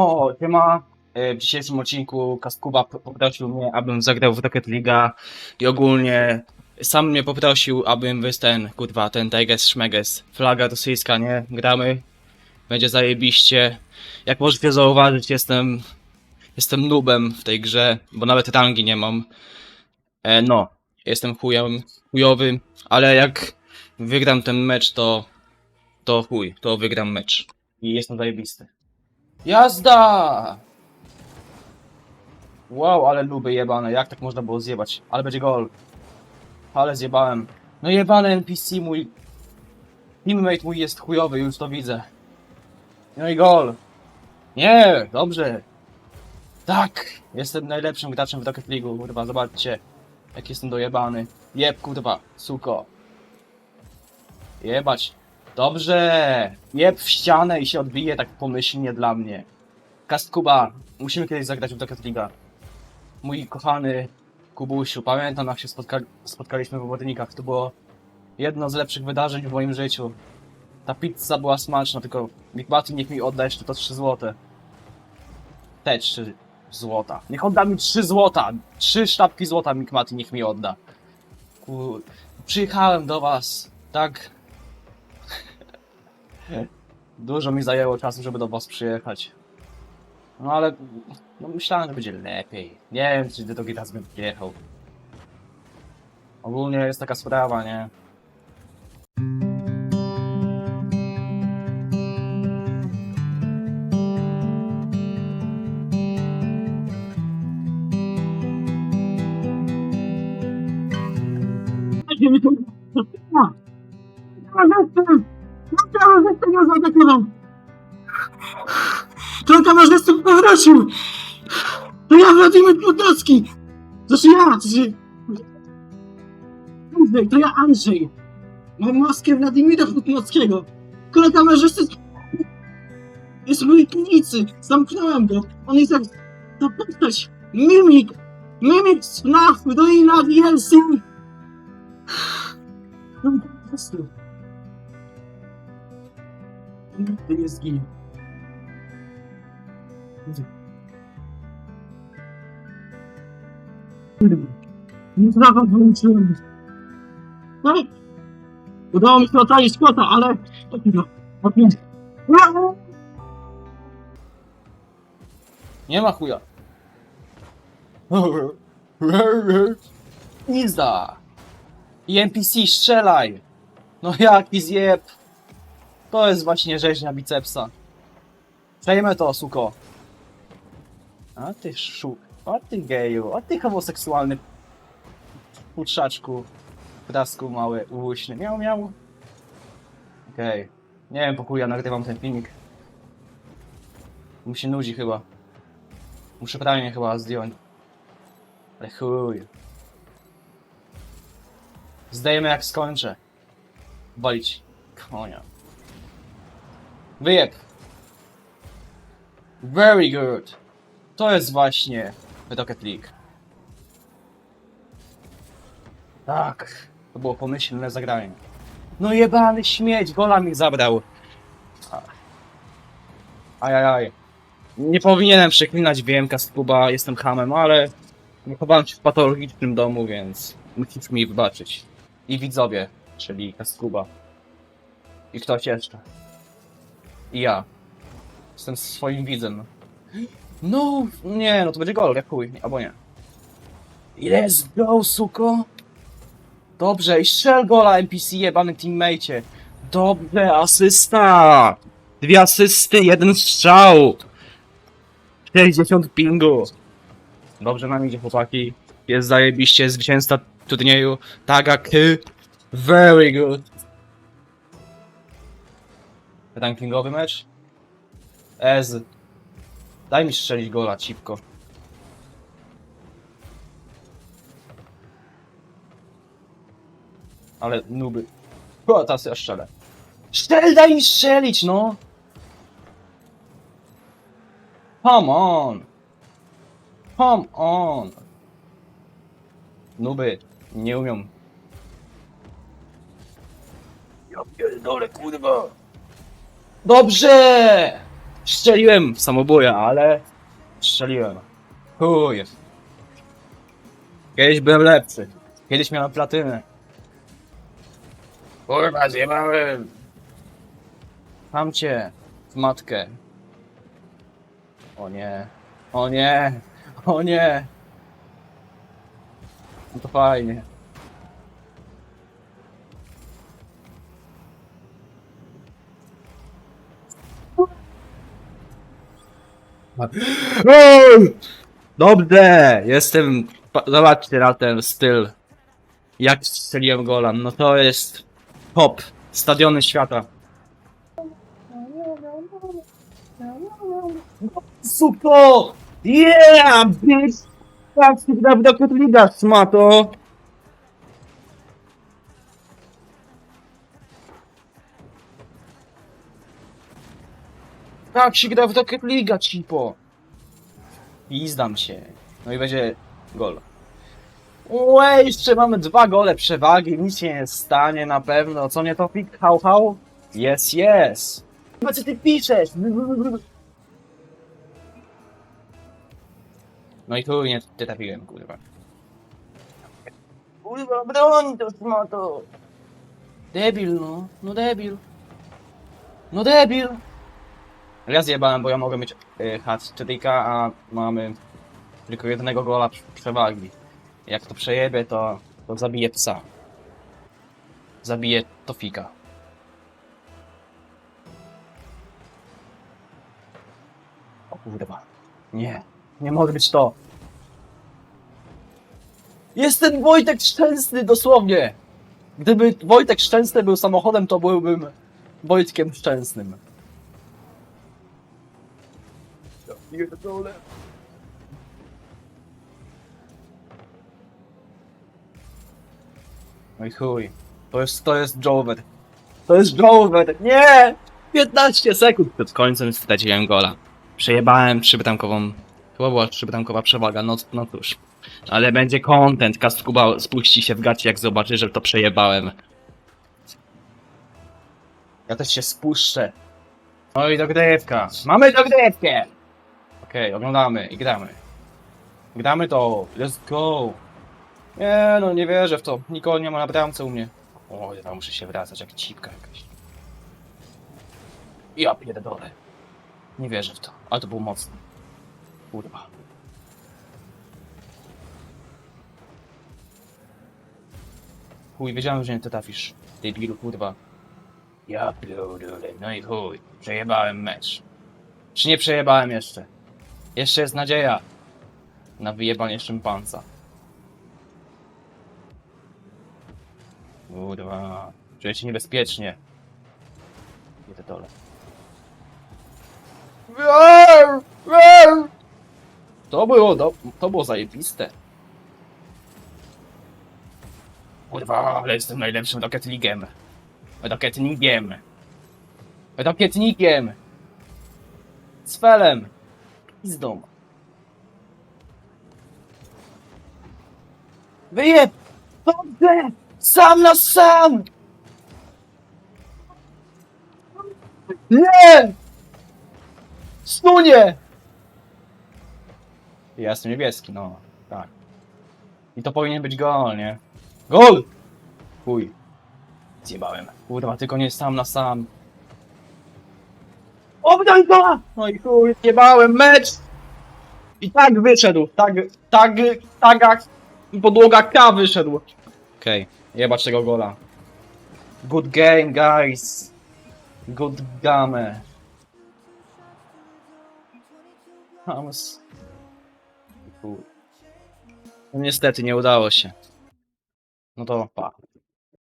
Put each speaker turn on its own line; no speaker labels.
O, siema. E, W dzisiejszym odcinku Kaskuba poprosił mnie, abym zagrał w Rocket League'a i ogólnie sam mnie poprosił, abym wys ten, kurwa, ten Teges Szmeges, flaga rosyjska, nie? Gramy. Będzie zajebiście. Jak możecie zauważyć, jestem, jestem nubem w tej grze, bo nawet rangi nie mam. E, no, jestem chujem, chujowy, ale jak wygram ten mecz, to, to chuj, to wygram mecz. I jestem zajebisty. Jazda! Wow, ale luby jebane, jak tak można było zjebać? Ale będzie gol. Ale zjebałem. No jebany NPC mój. Teammate mój jest chujowy, już to widzę. No i gol. Nie, dobrze. Tak, jestem najlepszym graczem w Rocket League, kurwa, zobaczcie. Jak jestem dojebany. Jeb, kurwa, suko. Jebać. Dobrze. Jeb w ścianę i się odbije tak pomyślnie dla mnie. Kastkuba, musimy kiedyś zagrać w Rocket League'a. Mój kochany Kubusiu, pamiętam jak się spotka spotkaliśmy w Wodnikach. To było jedno z lepszych wydarzeń w moim życiu. Ta pizza była smaczna, tylko Big niech mi odda jeszcze to 3 złote. Te 3 złota. Niech odda mi 3 złota. 3 sztabki złota Big niech mi odda. Kur... Przyjechałem do was, tak Dużo mi zajęło czasu, żeby do was przyjechać. No ale no myślałem, że będzie lepiej. Nie wiem, czy do raz bym przyjechał. Ogólnie jest taka sprawa, nie?
Tylko masz nas tu powrócił! To ja Władimir Plutowski! Znaczy ja, to się... Andrzej, to ja Andrzej! Mam maskę Władimira Plutnowskiego! Kolega kamerzysty jest w mojej piwnicy! Zamknąłem go! On jest jak... ta postać! Mimik! Mimik z FNAF, Ruina DLC! No po prostu. Nigdy nie zginie. Nie zdawam wyłączyłem. No, udało mi się ocalić kota, ale... No.
Nie ma chuja. Pizda! I NPC strzelaj! No jaki zjeb! To jest właśnie rzeźnia bicepsa. Przejmę to, suko. A ty szuk, a ty geju, a ty homoseksualny futrzaczku. Krasku mały, ułyśny. Miał, miał. Okej. Nie wiem, po chuj ja nagrywam ten filmik. Mi się nudzi chyba. Muszę pranie chyba zdjąć. Ale chuj. Zdejmę jak skończę. Walić. Konia. Wyjeb. Very good. To jest właśnie Rocket League. Tak. To było pomyślne zagranie. No jebany śmieć, gola mi zabrał. Ajajaj. Nie powinienem przeklinać wiem, Kaskuba, jestem hamem, ale chowałem się w patologicznym domu, więc musisz mi wybaczyć. I widzowie, czyli Kaskuba. I ktoś jeszcze. I ja. Jestem swoim widzem. No, nie, no to będzie gol, jak chuj, albo nie. Let's go, suko! Dobrze, i strzel gola NPC, jebany teammate. Dobrze, asysta! Dwie asysty, jeden strzał! 60 pingu! Dobrze nam idzie, chłopaki. Jest zajebiście, zwycięzca turnieju. Taga K. Very good. Rankingowy mecz? Ez. Daj mi strzelić gola, cipko. Ale nuby. O, teraz ja strzelę. Strzel, daj mi strzelić, no! Come on! Come on! Nuby, nie umią. Ja pierdolę, kurwa! Dobrze! Strzeliłem w samobuja, ale strzeliłem. Chuj. Kiedyś byłem lepszy. Kiedyś miałem platynę. Kurwa, zjebałem. Mam cię w matkę. O nie. O nie. O nie. No to fajnie. Dobrze! Jestem... pa- Zobaczcie na ten styl. Jak strzeliłem gola. No to jest top. Stadiony świata. Super! Yeah! Bitch! Tak, na widoku liga, smato! Tak się gra w Rocket Liga, cipo! I zdam się. No i będzie gol. Ue, jeszcze mamy dwa gole przewagi, nic się nie stanie na pewno. Co nie to pik? Hał, hał? Yes, yes. No co ty piszesz? No i tu nie ty trafiłem, kurwa. Kurwa, broń to smato! Debil, no. No debil. No debil! Ja zjebałem, bo ja mogę mieć y, hat-tricka, a mamy tylko jednego gola prze- przewagi. Jak to przejebie, to, to zabije psa. Zabije Tofika. O kurwa. Nie. Nie może być to. Jest ten Wojtek Szczęsny, dosłownie. Gdyby Wojtek Szczęsny był samochodem, to byłbym Wojtkiem Szczęsnym. Pierdolę. No i chuj. To jest, to jest Jover. To jest Jover. Nie! 15 sekund przed końcem straciłem gola. Przejebałem trzybramkową... Chyba była trzybramkowa przewaga, no, no cóż. Ale będzie content, Kaskuba spuści się w gacie jak zobaczy, że to przejebałem. Ja też się spuszczę. No i dogrywka. Mamy dogrywkę! Okej, oglądamy i gramy. Gramy to. Let's go. Nie no, nie wierzę w to. Nikogo nie ma na bramce u mnie. O, ja muszę się wracać jak cipka jakaś. Ja pierdolę. Nie wierzę w to, ale to było mocne. Kurwa. Chuj, wiedziałem, że nie to trafisz. Debilu, kurwa. Ja pierdolę, no i chuj. Przejebałem mecz. Czy nie przejebałem jeszcze? Jeszcze jest nadzieja na wyjebanie szympansa. Kurwa, czuję się niebezpiecznie. Nie te dole. To było, do, to było zajebiste. Kurwa, ale jestem najlepszym Rocketligiem. Rocketnikiem. Z felem. I z domu. Wyjeb! Dobrze! Sam na sam! Nie! Stunie! Ja niebieski, no. Tak. I to powinien być gol, nie? Gol! Chuj. Zjebałem. Kurwa, tylko nie sam na sam. Oddaj go! No i chuj, zjebałem mecz! I tak wyszedł. Tak, tak, tak podłoga K wyszedł. Okej, okay. jebać tego gola. Good game, guys. Good game. Hams. No niestety, nie udało się. No to pa.